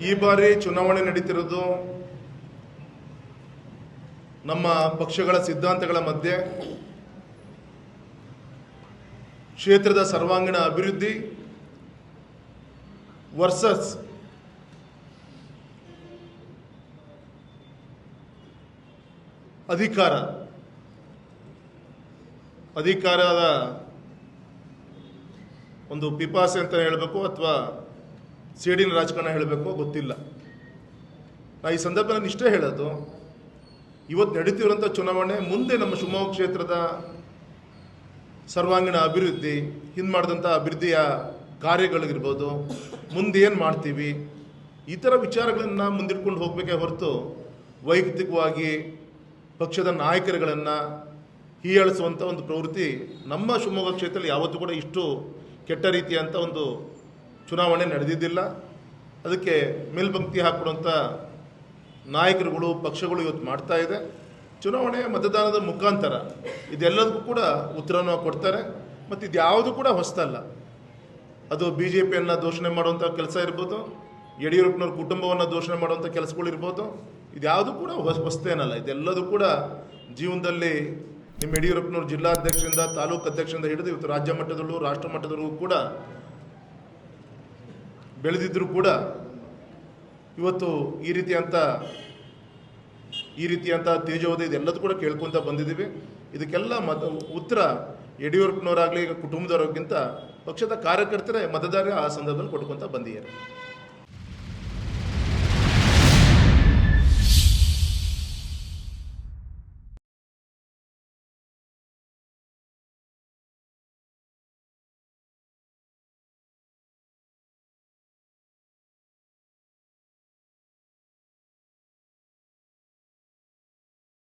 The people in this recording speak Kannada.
ಈ ಬಾರಿ ಚುನಾವಣೆ ನಡೀತಿರೋದು ನಮ್ಮ ಪಕ್ಷಗಳ ಸಿದ್ಧಾಂತಗಳ ಮಧ್ಯೆ, ಕ್ಷೇತ್ರದ ಸರ್ವಾಂಗೀಣ ಅಭಿವೃದ್ಧಿ ವರ್ಸಸ್ ಅಧಿಕಾರ. ಅಧಿಕಾರದ ಒಂದು ಪಿಪಾಸೆ ಅಂತ ಹೇಳಬೇಕು ಅಥವಾ ಸೇಡಿನ ರಾಜಕಾರಣ ಹೇಳಬೇಕು ಗೊತ್ತಿಲ್ಲ. ನಾ ಈ ಸಂದರ್ಭದಲ್ಲಿ ಇಷ್ಟೇ ಹೇಳೋದು, ಇವತ್ತು ನಡೀತಿರುವಂಥ ಚುನಾವಣೆ, ಮುಂದೆ ನಮ್ಮ ಶಿವಮೊಗ್ಗ ಕ್ಷೇತ್ರದ ಸರ್ವಾಂಗೀಣ ಅಭಿವೃದ್ಧಿ, ಹಿಂದೆ ಮಾಡಿದಂಥ ಅಭಿವೃದ್ಧಿಯ ಕಾರ್ಯಗಳಿಗಿರ್ಬೋದು, ಮುಂದೆ ಏನು ಮಾಡ್ತೀವಿ, ಈ ಥರ ವಿಚಾರಗಳನ್ನು ಮುಂದಿಟ್ಕೊಂಡು ಹೋಗಬೇಕೇ ಹೊರತು ವೈಯಕ್ತಿಕವಾಗಿ ಪಕ್ಷದ ನಾಯಕರುಗಳನ್ನು ಹೀಯಾಳಿಸುವಂಥ ಒಂದು ಪ್ರವೃತ್ತಿ ನಮ್ಮ ಶಿವಮೊಗ್ಗ ಕ್ಷೇತ್ರದಲ್ಲಿ ಯಾವತ್ತೂ ಕೂಡ ಇಷ್ಟು ಕೆಟ್ಟ ರೀತಿಯಂಥ ಒಂದು ಚುನಾವಣೆ ನಡೆದಿದ್ದಿಲ್ಲ. ಅದಕ್ಕೆ ಮೇಲ್ಪಂಕ್ತಿ ಹಾಕ್ಕೊಡುವಂಥ ನಾಯಕರುಗಳು, ಪಕ್ಷಗಳು ಇವತ್ತು ಮಾಡ್ತಾ ಇದೆ. ಚುನಾವಣೆ ಮತದಾನದ ಮುಖಾಂತರ ಇದೆಲ್ಲದಕ್ಕೂ ಕೂಡ ಉತ್ತರವನ್ನು ಕೊಡ್ತಾರೆ. ಮತ್ತು ಇದ್ಯಾವುದು ಕೂಡ ಹೊಸ್ತಲ್ಲ. ಅದು ಬಿ ಜೆ ಪಿಯನ್ನು ದೂಷಣೆ ಮಾಡುವಂಥ ಕೆಲಸ ಇರ್ಬೋದು, ಯಡಿಯೂರಪ್ಪನವ್ರ ಕುಟುಂಬವನ್ನು ದೂಷಣೆ ಮಾಡುವಂಥ ಕೆಲಸಗಳಿರ್ಬೋದು ಇದ್ಯಾವುದು ಕೂಡ ಹೊಸ, ಹೊಸತೇನಲ್ಲ. ಇದೆಲ್ಲದೂ ಕೂಡ ಜೀವನದಲ್ಲಿ ನಿಮ್ಮ ಯಡಿಯೂರಪ್ಪನವ್ರ ಜಿಲ್ಲಾಧ್ಯಕ್ಷರಿಂದ ತಾಲೂಕು ಅಧ್ಯಕ್ಷರಿಂದ ಹಿಡಿದು ಇವತ್ತು ರಾಜ್ಯ ಮಟ್ಟದಲ್ಲೂ, ರಾಷ್ಟ್ರ ಮಟ್ಟದಲ್ಲೂ ಕೂಡ ಬೆಳೆದಿದ್ದರೂ ಕೂಡ ಇವತ್ತು ಈ ರೀತಿಯಂಥ ಈ ರೀತಿಯಂಥ ತೇಜೋದಯ ಇದೆಲ್ಲದೂ ಕೂಡ ಕೇಳ್ಕೊತ ಬಂದಿದ್ದೀವಿ. ಇದಕ್ಕೆಲ್ಲ ಮತ, ಉತ್ತರ ಯಡಿಯೂರಪ್ಪನವರಾಗಲಿ, ಈಗ ಕುಟುಂಬದವ್ರಿಗಿಂತ ಪಕ್ಷದ ಕಾರ್ಯಕರ್ತರೇ ಮತದಾರರೇ ಆ ಸಂದರ್ಭದಲ್ಲಿ ಕೊಟ್ಕೊತ ಬಂದಿದ್ದಾರೆ.